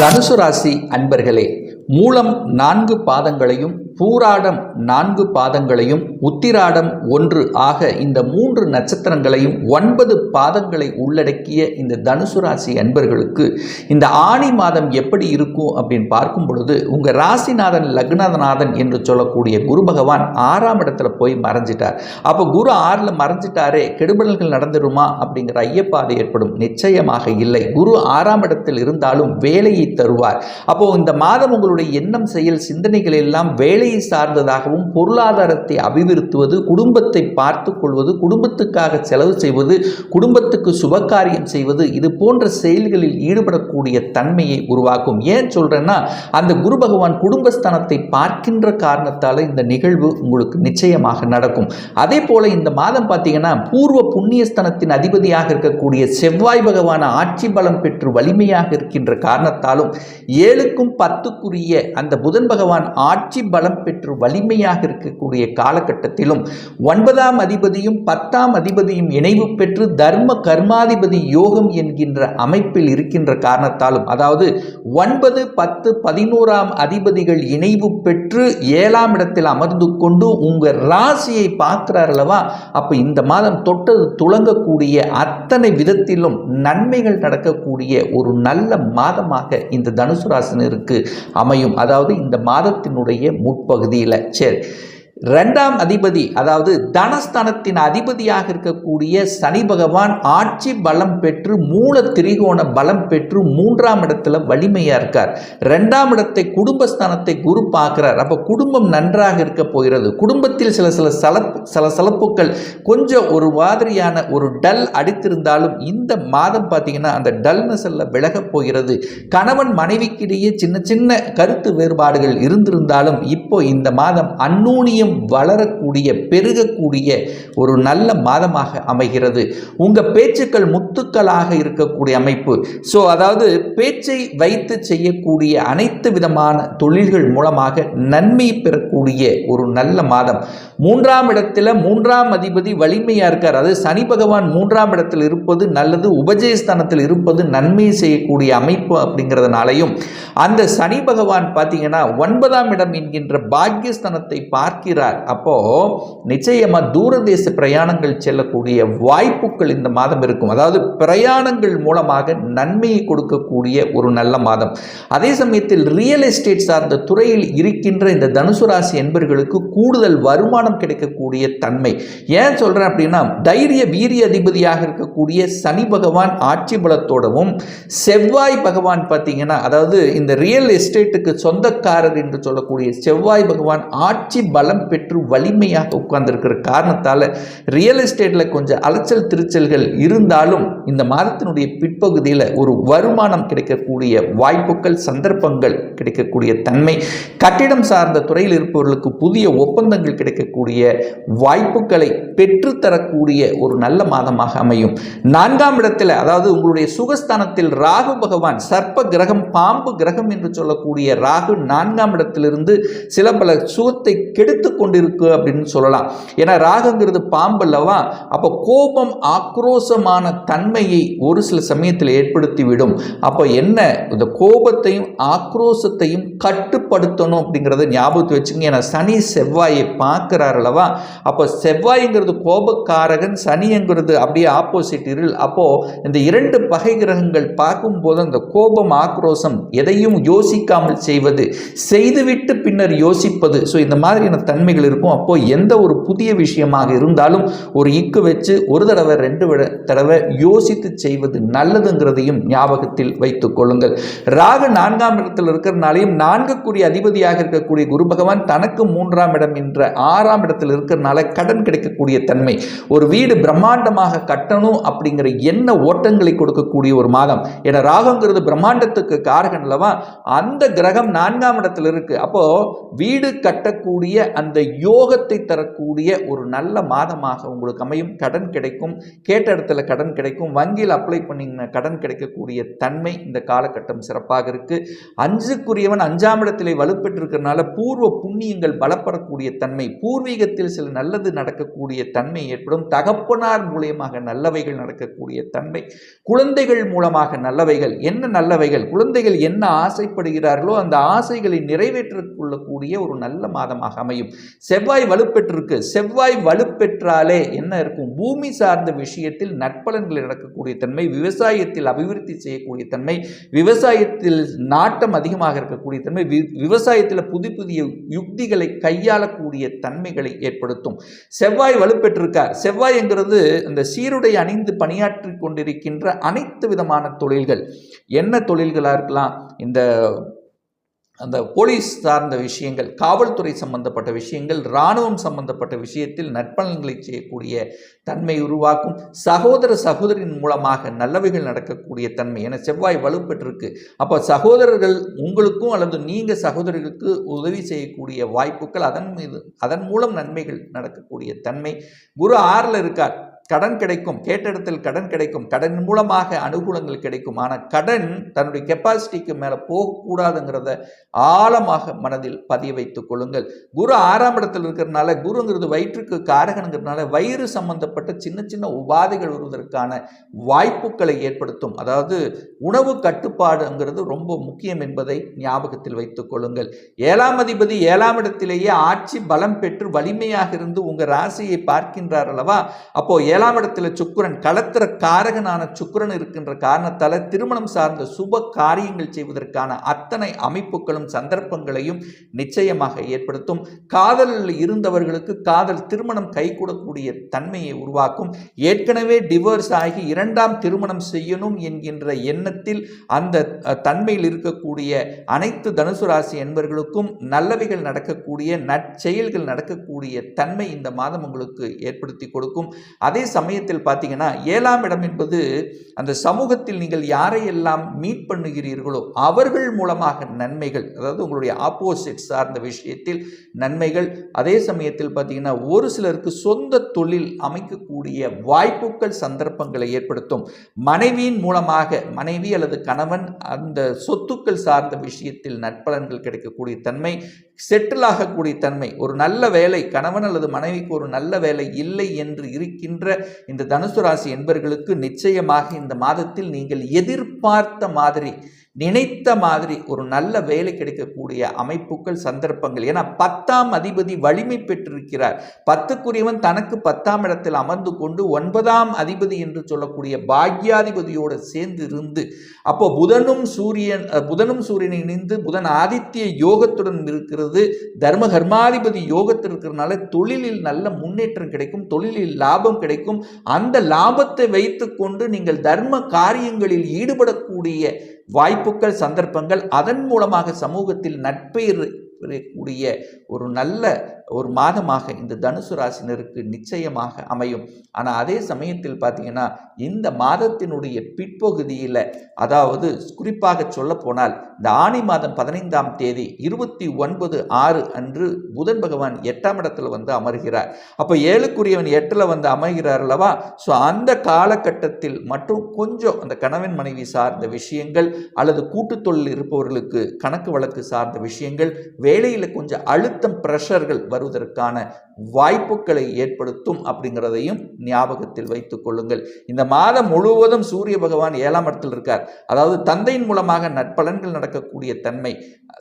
தனுசு ராசி அன்பர்களே மூலம் நான்கு பாதங்களையும் பூராடம் நான்கு பாதங்களையும் உத்திராடம் ஒன்று ஆக இந்த மூன்று நட்சத்திரங்களையும் ஒன்பது பாதங்களை உள்ளடக்கிய இந்த தனுசு ராசி அன்பர்களுக்கு இந்த ஆணி மாதம் எப்படி இருக்கும் அப்படின்னு பார்க்கும் பொழுது உங்கள் ராசிநாதன் லக்னநாதன் என்று சொல்லக்கூடிய குரு பகவான் ஆறாம் இடத்துல போய் மறைஞ்சிட்டார். அப்போ குரு ஆறில் மறைஞ்சிட்டாரே கெடுபடல்கள் நடந்துருமா அப்படிங்கிற ஐயப்பாதை ஏற்படும். நிச்சயமாக இல்லை. குரு ஆறாம் இடத்தில் இருந்தாலும் வேலையை தருவார். அப்போ இந்த மாதம் உங்களுடைய எண்ணம் செயல் சிந்தனைகள் எல்லாம் வேலையை சார்ந்ததாகவும் பொருளாதாரத்தை அபிவிருத்துவது குடும்பத்தை பார்த்து கொள்வது குடும்பத்துக்காக செலவு செய்வது குடும்பத்துக்கு சுபகாரியம் செய்வது இது போன்ற செயல்களில் ஈடுபடக்கூடிய தன்மையை உருவாக்கும். ஏன் சொல்றேன்னா அந்த குரு பகவான் குடும்பஸ்தானத்தை பார்க்கின்ற காரணத்தால் இந்த நிகழ்வு உங்களுக்கு நிச்சயமாக நடக்கும். அதே போல இந்த மாதம் பார்த்தீங்கன்னா பூர்வ புண்ணியஸ்தனத்தின் அதிபதியாக இருக்கக்கூடிய செவ்வாய் பகவான ஆட்சி பலம் பெற்று வலிமையாக இருக்கின்ற காரணத்தால் என்றாலும் ஏழுக்கும் பத்துக்குரிய அந்த புதன் பகவான் ஆட்சி பலம் பெற்று வலிமையாக இருக்கக்கூடிய காலகட்டத்திலும் ஒன்பதாம் அதிபதியும் பத்தாம் அதிபதியும் இணைவு பெற்று தர்ம கர்மாதிபதி யோகம் என்கின்ற அமைப்பில் இருக்கின்ற காரணத்தாலும் அதாவது ஒன்பது பத்து பதினோராம் அதிபதிகள் இணைவு பெற்று ஏழாம் இடத்தில் அமர்ந்து கொண்டு உங்கள் ராசியை பார்க்கிறார் அல்லவா? அப்போ இந்த மாதம் தொட்டது துளங்கக்கூடிய அத்தனை விதத்திலும் நன்மைகள் நடக்கக்கூடிய ஒரு நல்ல மாதமாக இந்த தனுசு ராசினருக்கு அமையும். அதாவது இந்த மாதத்தினுடைய முற்பகுதியில். சரி. ரெண்டாம் அதிபதி அதாவது தனஸ்தானத்தின் அதிபதியாக இருக்கக்கூடிய சனி பகவான் ஆட்சி பலம் பெற்று மூல திரிகோண பலம் பெற்று மூன்றாம் இடத்துல வலிமையாக இருக்கார். ரெண்டாம் இடத்தை குடும்பஸ்தானத்தை குரு பார்க்கிறார். அப்போ குடும்பம் நன்றாக இருக்க போகிறது. குடும்பத்தில் சில சில சலப் சில சலப்புகள் கொஞ்சம் ஒரு மாதிரியான ஒரு டல் அடித்திருந்தாலும் இந்த மாதம் பார்த்தீங்கன்னா அந்த டல்னஸ் எல்லாம் விலகப் போகிறது. கணவன் மனைவிக்கிடையே சின்ன சின்ன கருத்து வேறுபாடுகள் இருந்திருந்தாலும் இப்போ இந்த மாதம் அந்நூனியம் வளரக்கூடிய பெருகக்கூடிய ஒரு நல்ல மாதமாக அமைகிறது. உங்கள் பேச்சுக்கள் முத்துக்களாக இருக்கக்கூடிய அமைப்பு. ஸோ அதாவது பேச்சை வைத்து செய்யக்கூடிய அனைத்து விதமான தொழில்கள் மூலமாக நன்மை பெறக்கூடிய ஒரு நல்ல மாதம். மூன்றாம் இடத்துல மூன்றாம் அதிபதி வலிமையாக இருக்கார். அது சனி பகவான் மூன்றாம் இடத்தில் இருப்பது நல்லது உபஜயஸ்தானத்தில் இருப்பது நன்மை செய்யக்கூடிய அமைப்பு அப்படிங்கிறதுனாலையும் அந்த சனி பகவான் பார்த்தீங்கன்னா ஒன்பதாம் இடம் என்கின்ற பாக்கியஸ்தானத்தை பார்க்கிறார் அப்போது நிச்சயமாக தூரதேச பிரயாணங்கள் செல்லக்கூடிய வாய்ப்புகள் இந்த மாதம் இருக்கும். அதாவது பிரயாணங்கள் மூலமாக நன்மையை கொடுக்கக்கூடிய ஒரு நல்ல மாதம். அதே சமயத்தில் ரியல் எஸ்டேட் சார்ந்த துறையில் இருக்கின்ற இந்த தனுசு ராசி என்பர்களுக்கு கூடுதல் வருமானம் கிடைக்கக்கூடிய தன்மை. ஏன் சொல்கிறேன் அப்படின்னா தைரிய வீரிய அதிபதியாக இருக்கக்கூடிய சனி பகவான் ஆட்சி பலத்தோடவும் செவ்வாய் பகவான் பார்த்தீங்கன்னா அதாவது இந்த ரியல் எஸ்டேட்டுக்கு சொந்தக்காரர் என்று சொல்லக்கூடிய செவ்வாய் பகவான் ஆட்சி பலம் பெற்று வலிமையாக உட்கார்ந்திருக்கிற காரணத்தால் ரியல் எஸ்டேட்டில் கொஞ்சம் அலைச்சல் திருச்சல்கள் இருந்தாலும் இந்த மாதத்தினுடைய பிற்பகுதியில் ஒரு வருமானம் கிடைக்கக்கூடிய வாய்ப்புகள் சந்தர்ப்பங்கள் கிடைக்கக்கூடிய தன்மை கட்டிடம் சார்ந்த துறையில் இருப்பவர்களுக்கு புதிய ஒப்பந்தங்கள் கிடைக்கக்கூடிய வாய்ப்புகளை பெற்றுத்தரக்கூடிய ஒரு நல்ல மாதமாக அமையும். நான்காம் இடத்தில் அதாவது உங்களுடைய சுகஸ்தானத்தில் ராகு பகவான் சர்ப்ப கிரகம் பாம்பு கிரகம் என்று சொல்லக்கூடிய ராகு நான்காம் இடத்திலிருந்து சில பல சுகத்தை கெடுத்து கொண்டிருக்கு அப்படின்னு சொல்லலாம். ஏன்னா ராகங்கிறது பாம்பு அல்லவா அப்போ கோபம் ஆக்ரோசமான தன்மையை ஒரு சில சமயத்தில் ஏற்படுத்திவிடும். அப்போ என்ன? இந்த கோபத்தையும் ஆக்ரோசத்தையும் கட்டுப்படுத்தணும் அப்படிங்கிறத ஞாபகத்தை வச்சுங்க ஏன்னா சனி செவ்வாயை பார்க்கிறார் அல்லவா அப்போ செவ்வாய்ங்கிறது கோபக்காரகன் சனிங்கிறது அப்படியே ஆப்போசிட் இருள். அப்போ இந்த இரண்டு பகை கிரகங்கள் பார்க்கும்போது அந்த கோபம் ஆக்ரோசம் எதையும் யோசிக்காமல் செய்வது செய்துவிட்டு பின்னர் யோசிப்பது. ஸோ இந்த மாதிரியான தன்மைகள் இருக்கும். அப்போ எந்த ஒரு புதிய விஷயமாக இருந்தாலும் ஒரு இக்கு வச்சு ஒரு தடவை ரெண்டு தடவை யோசித்து செய்வது நல்லதுங்கிறதையும் ஞாபகத்தில் வைத்துக் கொள்ளுங்கள். ராக நான்காம் இடத்தில் இருக்கிறனாலையும் நான்குக்குரிய அதிபதியாக இருக்கக்கூடிய குரு பகவான் தனக்கு மூன்றாம் இடம் என்ற ஆறாம் இடத்தில் இருக்கிறனால கடன் கிடைக்கக்கூடிய தன்மை. ஒரு வீடு பிரம்மாண்டமாக கட்டணும் அப்படிங்கிற என்ன ஓட்டங்களை கொடுக்கக்கூடிய ஒரு மாதம். ஏன்னா ராகங்கிறது பிரம்மாண்டத்துக்கு காரகன் அல்லவா? அந்த கிரகம் நான்காம் இடத்துல இருக்கு. அப்போ வீடு கட்டக்கூடிய அந்த அந்த யோகத்தை தரக்கூடிய ஒரு நல்ல மாதமாக உங்களுக்கு அமையும். கடன் கிடைக்கும். கேட்ட இடத்துல கடன் கிடைக்கும். வங்கியில் அப்ளை பண்ணிங்கன்னா கடன் கிடைக்கக்கூடிய தன்மை இந்த காலகட்டம் சிறப்பாக இருக்குது அஞ்சுக்குரியவன் அஞ்சாம் இடத்திலே வலுப்பெற்றிருக்கிறனால பூர்வ புண்ணியங்கள் பலப்படக்கூடிய தன்மை பூர்வீகத்தில் சில நல்லது நடக்கக்கூடிய தன்மை ஏற்படும். தகப்பனார் மூலியமாக நல்லவைகள் நடக்கக்கூடிய தன்மை. குழந்தைகள் மூலமாக நல்லவைகள். என்ன நல்லவைகள்? குழந்தைகள் என்ன ஆசைப்படுகிறார்களோ அந்த ஆசைகளை நிறைவேற்றிக் கொள்ளக்கூடிய ஒரு நல்ல மாதமாக அமையும். செவ்வாய் வலுப்பெற்றிருக்கு. செவ்வாய் வலுப்பெற்றாலே என்ன இருக்கும்? பூமி சார்ந்த விஷயத்தில் நட்பலன்கள் நடக்கக்கூடிய தன்மை விவசாயத்தில் அபிவிருத்தி செய்யக்கூடிய தன்மை விவசாயத்தில் நாட்டம் அதிகமாக இருக்கக்கூடிய தன்மை வி- விவசாயத்தில் புது புதிய யுக்திகளை கையாளக்கூடிய தன்மைகளை ஏற்படுத்தும். செவ்வாய் வலுப்பெற்றிருக்கார். செவ்வாய்ங்கிறது இந்த சீருடை அணிந்து பணியாற்றி கொண்டிருக்கின்ற அனைத்து விதமான தொழில்கள். என்ன தொழில்களாக இருக்கலாம்? இந்த அந்த போலீஸ் சார்ந்த விஷயங்கள் காவல்துறை சம்பந்தப்பட்ட விஷயங்கள் இராணுவம் சம்பந்தப்பட்ட விஷயத்தில் நற்பலன்களை செய்யக்கூடிய தன்மை உருவாக்கும் சகோதர சகோதரின் மூலமாக நல்லவைகள் நடக்கக்கூடிய தன்மை. என செவ்வாய் வலுப்பெற்றிருக்கு. அப்போ சகோதரர்கள் உங்களுக்கும் அல்லது நீங்கள் சகோதரர்களுக்கு உதவி செய்யக்கூடிய வாய்ப்புகள் அதன் மீது அதன் மூலம் நன்மைகள் நடக்கக்கூடிய தன்மை. குரு ஆறில் இருக்கார். கடன் கிடைக்கும் கேட்ட இடத்தில் கடன் கிடைக்கும் கடன் மூலமாக அனுகூலங்கள் கிடைக்கும். ஆனால் கடன் தன்னுடைய கெப்பாசிட்டிக்கு மேலே போகக்கூடாதுங்கிறத ஆழமாக மனதில் பதிய வைத்துக் கொள்ளுங்கள். குரு ஆறாம் இடத்தில் இருக்கிறதுனால குருங்கிறது வயிற்றுக்கு காரகனுங்கிறதுனால வயிறு சம்பந்தப்பட்ட சின்ன சின்ன உபாதைகள் வருவதற்கான வாய்ப்புகளை ஏற்படுத்தும். அதாவது உணவு கட்டுப்பாடுங்கிறது ரொம்ப முக்கியம் என்பதை ஞாபகத்தில் வைத்துக் கொள்ளுங்கள். ஏழாம் அதிபதி ஏழாம் இடத்திலேயே ஆட்சி பலம் பெற்று வலிமையாக இருந்து உங்கள் ராசியை பார்க்கின்றார் அல்லவா? அப்போ ஏழாம் இடத்துல சுக்கிரன் களத்திர காரகனான சுக்கிரன் இருக்கின்ற காரணத்தால திருமணம் சார்ந்த சுப காரியங்கள் செய்வதற்கான அத்தனை அமைப்புகளும் சந்தர்ப்பங்களையும் நிச்சயமாக ஏற்படுத்தும். காதலில் இருந்தவர்களுக்கு காதல் திருமணம் கைகூடக்கூடிய தன்மையை உருவாக்கும். ஏற்கனவே டிவோர்ஸ் ஆகி இரண்டாம் திருமணம் செய்யணும் என்கின்ற எண்ணத்தில் அந்த தன்மையில் இருக்கக்கூடிய அனைத்து தனுசு ராசி என்பவர்களுக்கும் நல்லவைகள் நடக்கக்கூடிய நற்செயல்கள் நடக்கக்கூடிய தன்மை இந்த மாதம் உங்களுக்கு ஏற்படுத்தி கொடுக்கும். அதே சமயத்தில் பார்த்தீங்கன்னா ஏழாம் இடம் என்பது அந்த சமூகத்தில் நீங்கள் யாரையெல்லாம் மீட் பண்ணுகிறீர்களோ அவர்கள் மூலமாக நன்மைகள் அதாவது உங்களுடைய ஆப்போசிட் சார்ந்த விஷயத்தில் நன்மைகள். அதே சமயத்தில் பார்த்தீங்கன்னா ஒரு சிலருக்கு சொந்த தொழில் அமைக்கக்கூடிய வாய்ப்புகள் சந்தர்ப்பங்களை ஏற்படுத்தும். மனைவியின் மூலமாக மனைவி அல்லது கணவன் அந்த சொத்துக்கள் சார்ந்த விஷயத்தில் நற்பலன்கள் கிடைக்கக்கூடிய தன்மை செட்டில் ஆகக்கூடிய தன்மை. ஒரு நல்ல வேலை கணவன் அல்லது மனைவிக்கு ஒரு நல்ல வேலை இல்லை என்று இருக்கின்ற இந்த தனுசு ராசி என்பர்களுக்கு நிச்சயமாக இந்த மாதத்தில் நீங்கள் எதிர்பார்த்த மாதிரி நினைத்த மாதிரி ஒரு நல்ல வேலை கிடைக்கக்கூடிய அமைப்புகள் சந்தர்ப்பங்கள். ஏன்னா பத்தாம் அதிபதி வலிமை பெற்றிருக்கிறார். பத்துக்குரியவன் தனக்கு பத்தாம் இடத்தில் அமர்ந்து கொண்டு ஒன்பதாம் அதிபதி என்று சொல்லக்கூடிய பாக்யாதிபதியோடு சேர்ந்து இருந்து அப்போ புதனும் சூரியன் புதனும் சூரியனை இணைந்து புதன் ஆதித்ய யோகத்துடன் இருக்கிறது. தர்ம கர்மாதிபதி யோகத்தில் இருக்கிறதுனால தொழிலில் நல்ல முன்னேற்றம் கிடைக்கும் தொழிலில் லாபம் கிடைக்கும். அந்த லாபத்தை வைத்துக்கொண்டு நீங்கள் தர்ம காரியங்களில் ஈடுபடக்கூடிய வாய்ப்புகள் சந்தர்ப்பங்கள் அதன் மூலமாக சமூகத்தில் நட்பெயர் கூடிய ஒரு நல்ல ஒரு மாதமாக இந்த தனுசு ராசினருக்கு நிச்சயமாக அமையும். ஆனால் அதே சமயத்தில் பார்த்தீங்கன்னா இந்த மாதத்தினுடைய பிற்பகுதியில் அதாவது குறிப்பாக சொல்ல போனால் இந்த ஆணி மாதம் பதினைந்தாம் தேதி இருபத்தி ஒன்பது ஆறு அன்று புதன் பகவான் எட்டாம் இடத்துல வந்து அமர்கிறார். அப்போ ஏழுக்குரியவன் எட்டில் வந்து அமர்கிறார் அல்லவா? ஸோ அந்த காலகட்டத்தில் மற்றும் கொஞ்சம் அந்த கணவன் மனைவி சார்ந்த விஷயங்கள் அல்லது கூட்டுத்தொழில் இருப்பவர்களுக்கு கணக்கு வழக்கு சார்ந்த விஷயங்கள் வேலையில் கொஞ்சம் அழுத்தம் ப்ரெஷர்கள் வருவதற்கான வாய்ப்புகளை ஏற்படுத்தும் அப்படிங்கிறதையும் ஞாபகத்தில் வைத்துக் கொள்ளுங்கள். இந்த மாதம் முழுவதும் சூரிய பகவான் ஏழாம் இடத்தில் இருக்கார். அதாவது தந்தையின் மூலமாக நற்பலன்கள் நடக்கக்கூடிய தன்மை.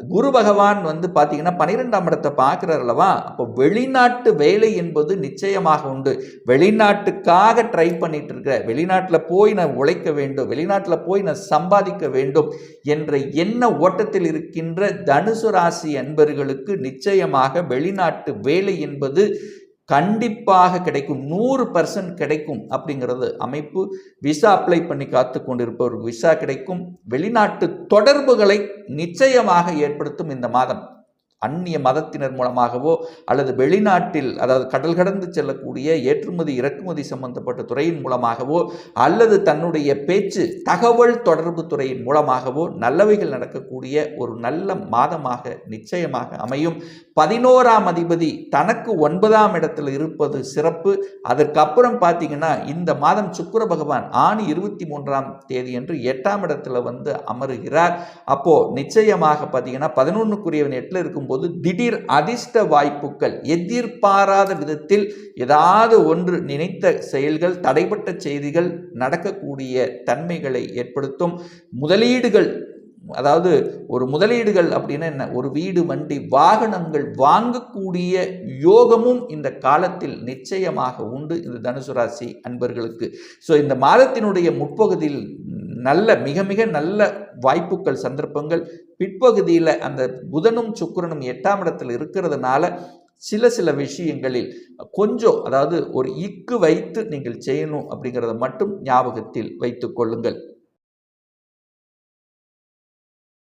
குரு பகவான் வந்து பார்த்தீங்கன்னா பன்னிரெண்டாம் இடத்தை பார்க்குறார் அல்லவா? அப்போ வெளிநாட்டு வேலை என்பது நிச்சயமாக உண்டு. வெளிநாட்டுக்காக ட்ரை பண்ணிட்டு இருக்கிற வெளிநாட்டில் போய் நான் உழைக்க வேண்டும் வெளிநாட்டில் போய் நான் சம்பாதிக்க வேண்டும் என்ற எண்ண ஓட்டத்தில் இருக்கின்ற தனுசு ராசி அன்பர்களுக்கு நிச்சயமாக வெளிநாட்டு வேலை என்பது கண்டிப்பாக கிடைக்கும். நூறு பர்சன்ட் கிடைக்கும் அப்படிங்கிறது அமைப்பு. விசா அப்ளை பண்ணி காத்து கொண்டிருப்பவருக்கு விசா கிடைக்கும். வெளிநாட்டு தொடர்புகளை நிச்சயமாக ஏற்படுத்தும் இந்த மாதம். அந்நிய மதத்தினர் மூலமாகவோ அல்லது வெளிநாட்டில் அதாவது கடல் கடந்து செல்லக்கூடிய ஏற்றுமதி இறக்குமதி சம்பந்தப்பட்ட துறையின் மூலமாகவோ அல்லது தன்னுடைய பேச்சு தகவல் தொடர்பு துறையின் மூலமாகவோ நல்லவைகள் நடக்கக்கூடிய ஒரு நல்ல மாதமாக நிச்சயமாக அமையும். பதினோராம் அதிபதி தனக்கு ஒன்பதாம் இடத்தில் இருப்பது சிறப்பு. அதற்கப்புறம் பார்த்தீங்கன்னா இந்த மாதம் சுக்கர பகவான் ஆணி இருபத்தி மூன்றாம் தேதி என்று எட்டாம் இடத்துல வந்து அமருகிறார். அப்போ நிச்சயமாக பார்த்தீங்கன்னா பதினொன்றுக்குரியவன் எட்டில் இருக்கும்போது திடீர் அதிர்ஷ்ட வாய்ப்புகள் எதிர்பாராத விதத்தில் ஏதாவது ஒன்று நினைத்த செயல்கள் தடைப்பட்ட செய்திகள் நடக்கக்கூடிய தன்மைகளை ஏற்படுத்தும். முதலீடுகள் அதாவது ஒரு முதலீடுகள் அப்படின்னா என்ன? ஒரு வீடு வண்டி வாகனங்கள் வாங்கக்கூடிய யோகமும் இந்த காலத்தில் நிச்சயமாக உண்டு. இந்த தனுசு ராசி அன்பர்களுக்கு. ஸோ இந்த மாதத்தினுடைய முற்பகுதியில் நல்ல மிக மிக நல்ல வாய்ப்புகள் சந்தர்ப்பங்கள். பிற்பகுதியில் அந்த புதனும் சுக்கிரனும் எட்டாம் இடத்தில் இருக்கிறதுனால சில சில விஷயங்களில் கொஞ்சம் அதாவது ஒரு இக்கு வைத்து நீங்கள் செய்யணும் அப்படிங்கிறத மட்டும் ஞாபகத்தில் வைத்து கொள்ளுங்கள்.